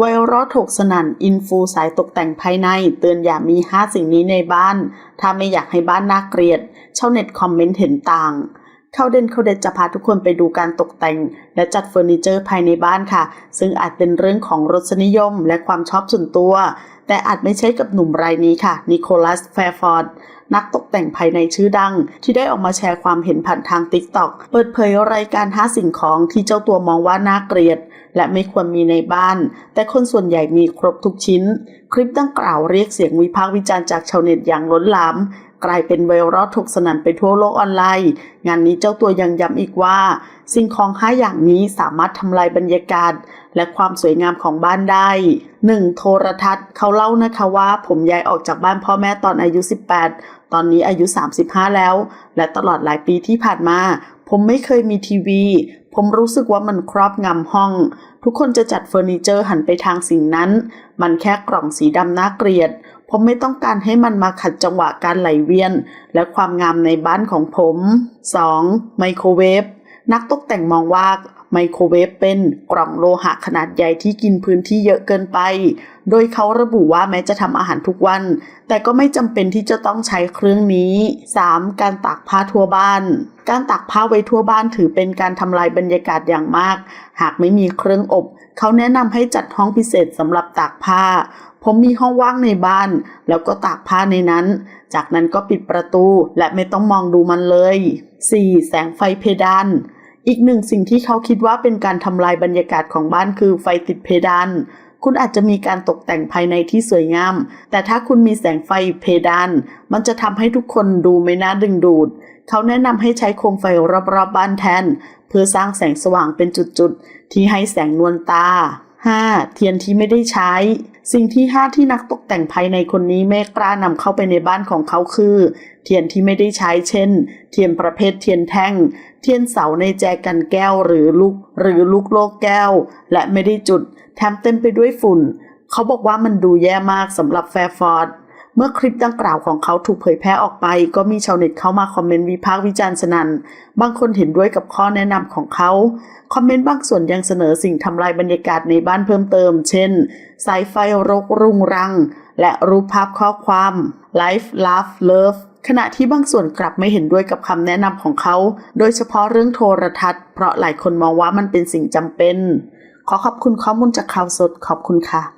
ไวรัสถกสนั่นอินฟูสายตกแต่งภายใน เตือนอย่ามี5สิ่งนี้ในบ้าน ถ้าไม่อยากให้บ้านน่าเกลียดชาวเน็ตคอมเมนต์เห็นต่างเข้าเด่นเข้าเด็ดจะพาทุกคนไปดูการตกแต่ง และจัดเฟอร์นิเจอร์ภายในบ้านค่ะ ซึ่งอาจเป็นเรื่องของรสนิยมและความชอบส่วนตัว แต่อาจไม่ใช่กับหนุ่มรายนี้ค่ะ นิโคลัสแฟร์ฟอร์ดนักตกแต่งภายในชื่อดัง ที่ได้ออกมาแชร์ความเห็นผ่านทาง TikTok เปิดเผยรายการ5สิ่งของที่เจ้าตัวมองว่าน่าเกลียด และไม่ควรมีในบ้าน แต่คนส่วนใหญ่มีครบทุกชิ้น คลิปดังกล่าวเรียกเสียงวิพากษ์วิจารณ์จากชาวเน็ตอย่างล้นหลามกลายเป็นไวรัลถกสนั่นไปทั่วโลกออนไลน์ งานนี้เจ้าตัวยังย้ำอีกว่า สิ่งของห้าอย่างนี้สามารถทำลายบรรยากาศ และความสวยงามของบ้านได้ 1. โทรทัศน์เขาเล่านะคะว่าผมย้ายออกจากบ้านพ่อแม่ตอนอายุ 18 ตอนนี้อายุ 35 แล้ว และตลอดหลายปีที่ผ่านมา ผมไม่เคยมีทีวี ผมรู้สึกว่ามันครอบงำห้อง ทุกคนจะจัดเฟอร์นิเจอร์หันไปทางสิ่งนั้น มันแค่กล่องสีดำน่าเกลียด ผมไม่ต้องการให้มันมาขัดจังหวะการไหลเวียน และความงามในบ้านของผม 2. ไมโครเวฟ นักตกแต่งมองว่าไมโครเวฟเป็นกล่องโลหะขนาดใหญ่ที่กินพื้นที่เยอะเกินไป โดยเขาระบุว่าแม้จะทำอาหารทุกวัน แต่ก็ไม่จำเป็นที่จะต้องใช้เครื่องนี้ 3. การตากผ้าทั่วบ้าน การตากผ้าไว้ทั่วบ้านถือเป็นการทำลายบรรยากาศอย่างมาก หากไม่มีเครื่องอบ เขาแนะนำให้จัดห้องพิเศษสำหรับตากผ้า ผมมีห้องว่างในบ้าน แล้วก็ตากผ้าในนั้น จากนั้นก็ปิดประตูและไม่ต้องมองดูมันเลย 4. แสงไฟเพดาน อีกหนึ่งสิ่งที่เขาคิดว่าเป็นการทำลายบรรยากาศของบ้านคือไฟติดเพดาน คุณอาจจะมีการตกแต่งภายในที่สวยงาม แต่ถ้าคุณมีแสงไฟเพดาน มันจะทำให้ทุกคนดูไม่น่าดึงดูด เขาแนะนำให้ใช้โคมไฟรอบๆบบ้านแทน เพื่อสร้างแสงสว่างเป็นจุดๆ ที่ให้แสงนวลตา 5. เทียนที่ไม่ได้ใช้ สิ่งที่ 5 ที่นักตกแต่งภายในคนนี้ไม่กล้านำเข้าไปในบ้านของเขาคือ เทียนที่ไม่ได้ใช้เช่น เทียนประเภทเทียนแท่ง เทียนเสาในแจกันแก้วหรือลูกหรือลูกโลกแก้ว และไม่ได้จุด แถมเต็มไปด้วยฝุ่น เขาบอกว่ามันดูแย่มากสำหรับแฟร์ฟอร์ด เมื่อคลิปดังกล่าวของเขาถูกเผยแพร่ออกไป ก็มีชาวเน็ตเข้ามาคอมเมนต์วิพากษ์วิจารณ์สนัน่น บางคนเห็นด้วยกับข้อแนะนำของเขา คอมเมนต์บางส่วนยังเสนอสิ่งทำลายบรรยากาศในบ้านเพิ่มเติม เช่น สายไฟรกรุงรัง และรูปภาพข้อความ Life Love Love ขณะที่บางส่วนกลับไม่เห็นด้วยกับคำแนะนำของเขา โดยเฉพาะเรื่องโทรทัศน์ เพราะหลายคนมองว่ามันเป็นสิ่งจำเป็น ขอขอบคุณข้อมูลจากข่าวสดขอบคุณค่ะ